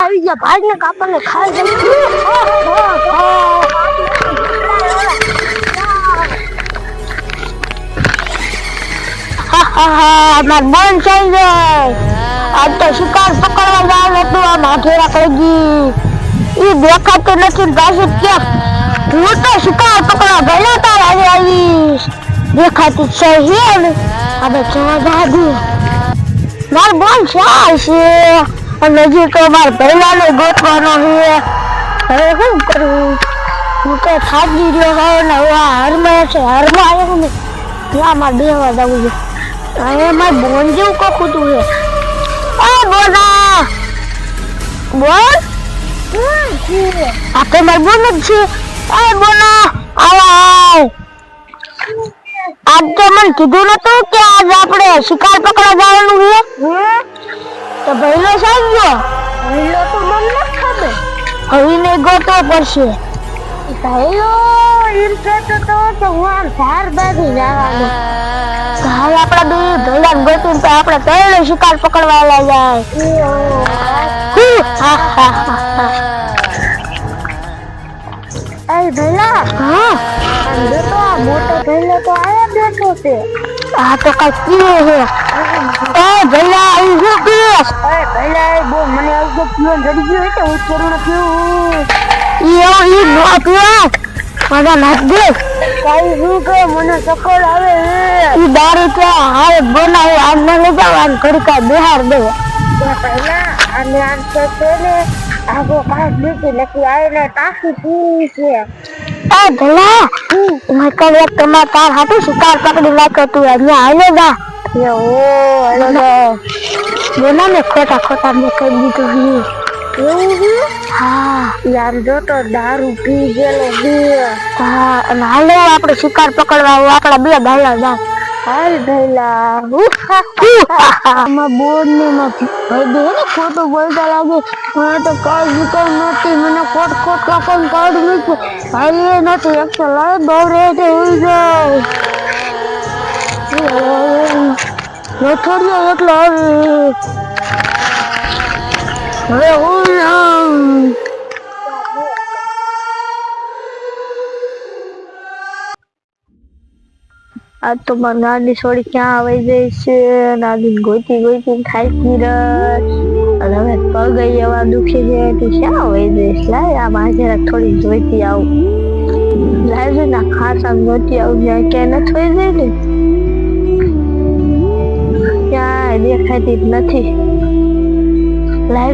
આવી ગયા. ભાઈ ને કાપડને ખાઈ માર બોન થઈ જાય આજ તો શિકાર પકડવા જાવ હતું આ માથે રાખી ગઈ. ઈ દેખાતું નથી ને પાછું ક્યાંક હું તો શિકાર પકડવા ગયેલો તાર આજે આવીશ. દેખાતું છે હે ને? હવે જોવા જાદુ માર બોન શાય છે અને હજી તો માર પહેલાને ગોઠવાનો છે. હવે શું કરું? હું તો થાકી રહ્યો હોય ને હવે હારમાં છે, હારમાં આવ્યો ને ત્યાં મારે બેવા જવું છે. હવે મારે બોન જેવું કોખું છે. આ બોના! બોન? આ તો માર બોન જ છે. આ બોના! આવ. આજ તો મને કીધું નતું કે આજ આપણે શિકાર પકડવા જવાનું છે. તો ભૈલો સાંજ ગયો તો મને ખબર. હવે ગોતો પડશે. ભૈલો એમ કહેતો તો કે હું આમ ધાર બાજુ જવાનું હાલ આપણા બે ભઈલા ગોતું તો આપણે પહેલો શિકાર પકડવા લાગ્યા જાય. હુ, હા, હા. એ ભઈલા હા. આમ તો આ મોટો ભૈલો તો આયા બેઠો છે. આ તો કઈ પીવે છે ભઈલા અહીં શું પીવેશ અરે બહુ મને આવતો પીવાનું જડી ગયું એટલે હું થોડું પીવું ઈ એવું ઈ નો મારા નાખ દે. કઈ શું કે મને ચક્કર આવે ઈ દારૂ ત્યાં હારે બનાવે. આમ ન લઈ જાવ આમ ઘડીકા બિહાર દે. પહેલા અને આમ તો છે ને આગો કાઢ દીધી નથી આવીને તાસી પીવી છે. એ ભલા મેં એક તમાર તાર હાટું શિકાર પકડી નાખ્યો તું. અહીંયા આવ્યો જા. બોલા ને ખોટા ખોટા મેં કહી દીધું એવું હા યાર જો તો દારૂ પી ગયેલો બે હા અને હાલે આપણે શિકાર પકડવા આપણા બે ભાઈલા જા હાલ ભાઈલા આમાં બોર્ડ ને ભાઈ દે ને ખોટું બોલતા લાગે. મને તો કઈ વિકલ નથી. મને કોટ કાકન કાઢી મૂક્યું ભાઈ એ નથી. એક તો લાય રહે તે હોઈ જાય. રથોડિયો એટલો આવી હવે હું આ તો મારી નાની છોડી ક્યાં આવી જાય છે? નાની ગોતી ગોતી ખાઈ રહ અને હવે પગ એવા દુખી જાય તો ક્યાં આવી જઈશ લાય આ મારે જરાક થોડી જોઈતી આવું. લાય છે ના આમ જોઈતી આવું જાય ક્યાંય નથી થઈ જાય ને. ક્યાંય જ નથી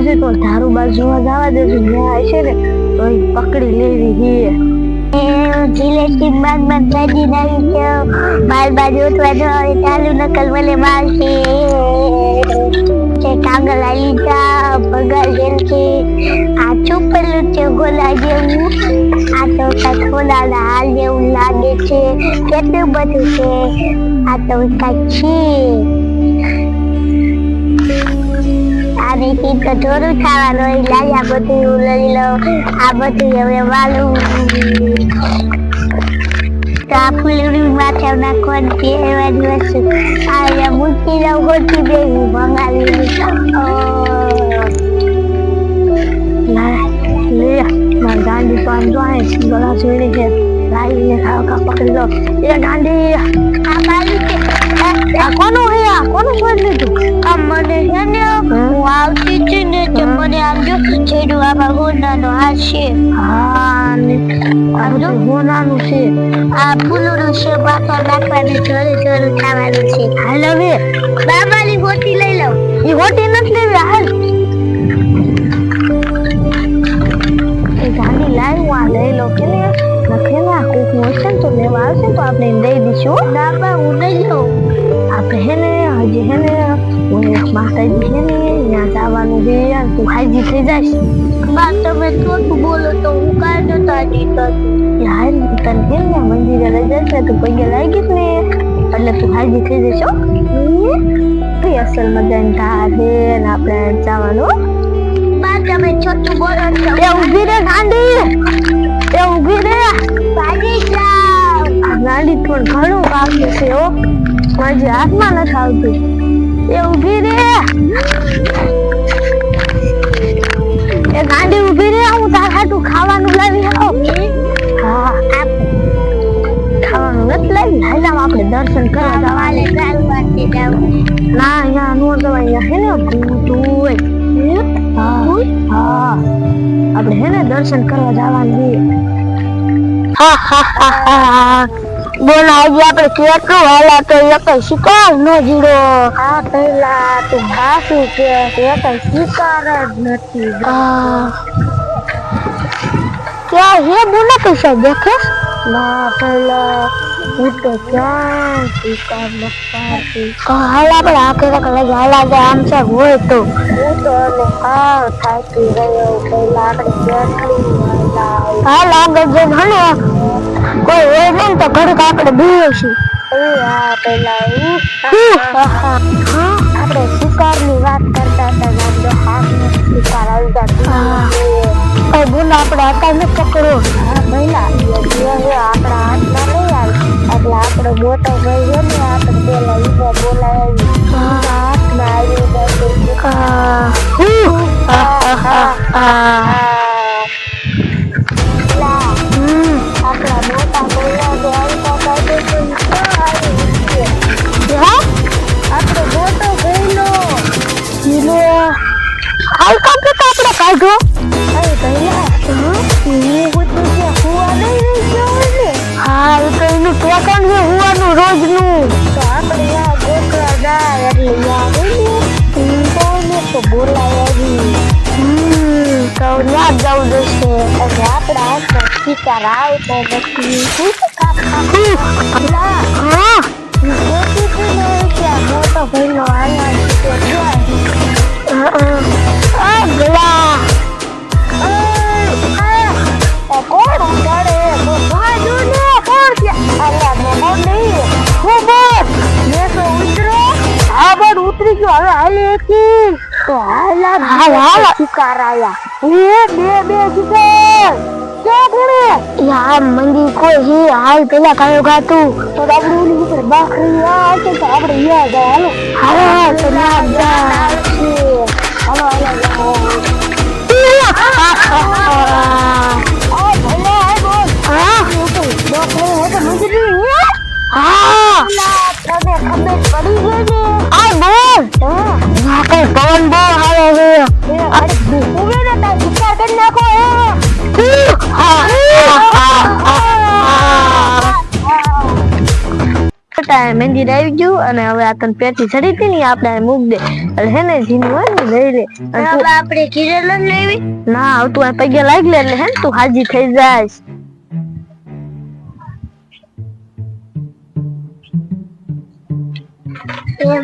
છે તો ધારું બાજુ જોવા જવા દેજો. ત્યાં છે ને તો એ પકડી લેવી હી જીલેટી બાદ બાદ ગાડી નાવી છે. બાર બાજુ ઉઠવાનો હોય ચાલુ નકલ મને મારશે છે. કાગળ આલી જા, પગાર જેલ છે. આ છુપેલું છે ગોલા જેવું. આ તો કાંઈક સોનાના હાલ જેવું લાગે છે. કેટલું બધું છે. આ તો કાંઈક છે. રીતે તો થોડું થવાનું હોય આ બધું લઈ લઉં આ બધું હવે વાલું. તો માથે આ મૂકી દઉં મંગાવી લે, માર ગાંડી તો આમ જો આય ગળા જોઈને છે. લાવીને ખાવા પકડી લો. છે આ કોનું હે? આ કોનું છોડી લીધું? આ મને છે ને હું આવતી હતી ને તે મને આમજો છેડું આમાં હોનાનો હાથ છે. હા ને હોનાનું છે. આ ફૂલનું છે માથા નાખવાનું થોડું થોડું ખાવાનું છે. હાલ હવે. બાબાની હોટી લઈ લઉં. એ હોટી નથી લેવી હાલ. એ ગાડી આ લઈ લો કે ને નખે ના કોક તો લેવા આવશે તો આપણે દઈ દઈશું ના બા હું નહીં લઉં આપણે હે ને હજી હે ને હું એક માતાજી છે ને ત્યાં જવાનું છે યાર તું હાજી થઈ જઈશ. બા તમે થોડું બોલો તો હું કાંઈ નતા જીતત યાર તને હે ને મંદિરે લઈ જઈશ ને તું પગે લાગીશ ને. એટલે તું હાજી થઈ જઈશ હો. કઈ અસલ મજાની ધાર છે ને આપણે જવાનું બા તમે છોટું બોલો એ ઊભી રે ગાંડી એ ઊભી રે. ભાગી જાવ ગાંડી પણ ઘણું બાકી છે હો. મારી હાથમાં નથી આવતું. એ ઊભી રે. ગાંડી ઊભી રે, હું તાર હાટું ખાવાનું લાવી આવો. હા ખાવાનું નથી લાવી? હાલામ આપણે દર્શન કરવા જવાને ના, અહીંયા નો જવાય. અહીંયા હે ને, ભૂત હોય. હા. આપણે હે ને દર્શન કરવા જવાનું હા હા હા હા. આજે આપણે કેટલું હાલા તો એક શિકાર નો જીડો આ પહેલા તું છે કે એક શિકાર જ નથી ક્યાં હે બોલા પૈસા દેખે ના પહેલા હું તો ક્યાં શિકાર નથી હાલ આપણે આખે રકલે હાલા જાય આમ છે હોય તો હું તો અને હા થાકી રહ્યો પહેલા આપણે કેટલું હાલ આગળ જે હને કોઈ હોય નહીં તો ઘડીક આપણે બીવીશું આપણે શિકારની વાત કરતા હતા નામનો હાથનો શિકાર આવતા કઈ બોલ આપણે અત્યારે પકડો હા. પહેલા આપણા હાથમાં નહીં આવે એટલે આપણો મોટો ભાઈ છે ને આપણે પેલા ઈને બોલાવી હાથમાં આવી આપણા હલકા તો આપણે કાઢો અરે ભૈયા હું બધું કે હુવા નહીં રહી ને હા એ તો એનું ટેકન છે હુવાનું રોજનું. તો આપણે યા ગોકળા જાય એટલે યા ને ઈ તો ને તો તો જ જવું જોઈશે. એટલે આપણા હાથમાં શિકાર આવતો નથી. શું ખા ખા હા. મોટી છે ને કે આ મોટો ભાઈનો આયા ઉતરો ગયો હવે હાલે કી તો હાલા હાલ હાલ એ બે બે ક્યાં કોણે યા મંદી કોઈ હે હાલ પેલા કાયો ગાતું તો આપણે ઓલી ઉપર બાખરી આ તો આપણે યા જાય હાલો હાલો તો ના જા હાલો પવન મંદિર આવી ગયું અને હવે આ તને પેટી ચડી હતી ને આપણે મૂક દે. એટલે હે ને જીનું હોય ને લઈ લે. અને તું આપણે ઘીરે લેવી? ના હવે તું આ પગે લાગી લે એટલે હે ને તું હાજી થઈ જાય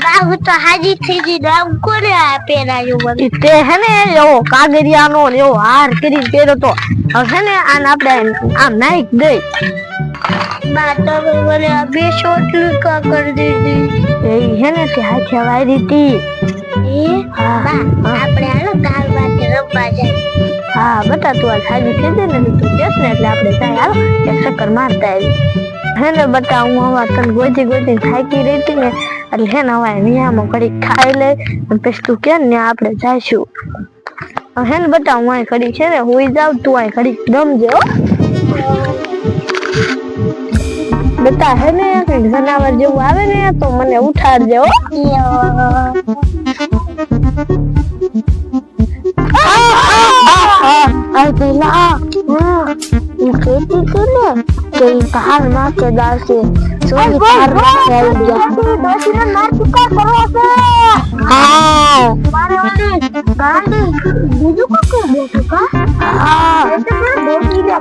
બાબુ તો હાજી થઈ ગઈ નામ કોને આ પહેરાયું તે હે ને એવો કાગરિયાનો એવો હાર કરી પહેર્યો તો. હવે ને આને આપણે આમ નાઈક દઈ. કરી એ હા, આપણે હાલો કાલ બાતે રમવા જાય હા તું આ ને તું ને એટલે આપણે જાય હાલો એક ચક્કર મારતા આવી હે ને હું હવા તને ગોજી ગોતી થાકી રહી હતી ને એટલે હે ને હવે નિયામો ઘડીક ખાઈ લે પછી તું કે ને આપણે જાઈશું હે ને બતા હું અહીં ખડી છે ને હુઈ જાવ તું અહીં ખડી રમજે હો. બતા હે ને કંઈક જનાવર જેવું આવે ને તો મને ઉઠાડજે હો. આ પેલા હું કહેતી હતી ને કે ઈ તાર માથે દાસે સોની તાર માથે આવી ગયા ડોશીને માર ચુકા કરવો છે હા. મારે ઓલી ગાંડી બીજું કોક બેઠું કા હા એટલે મને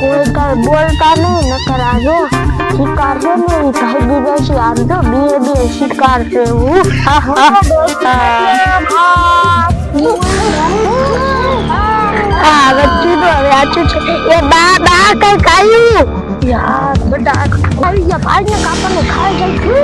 હા હા કોઈ કઈ બોલતા નહીં, નકર આ જો શિકાર છે ને એ કહી દીધા છે આમ તો બે બે શિકાર છે હું હા હા હા વચ્ચે તો હવે આછું છે. એ બા બા કઈ કાયું યાર બેટા ગયા. ભાઈને કાપડને ખાઈ જાય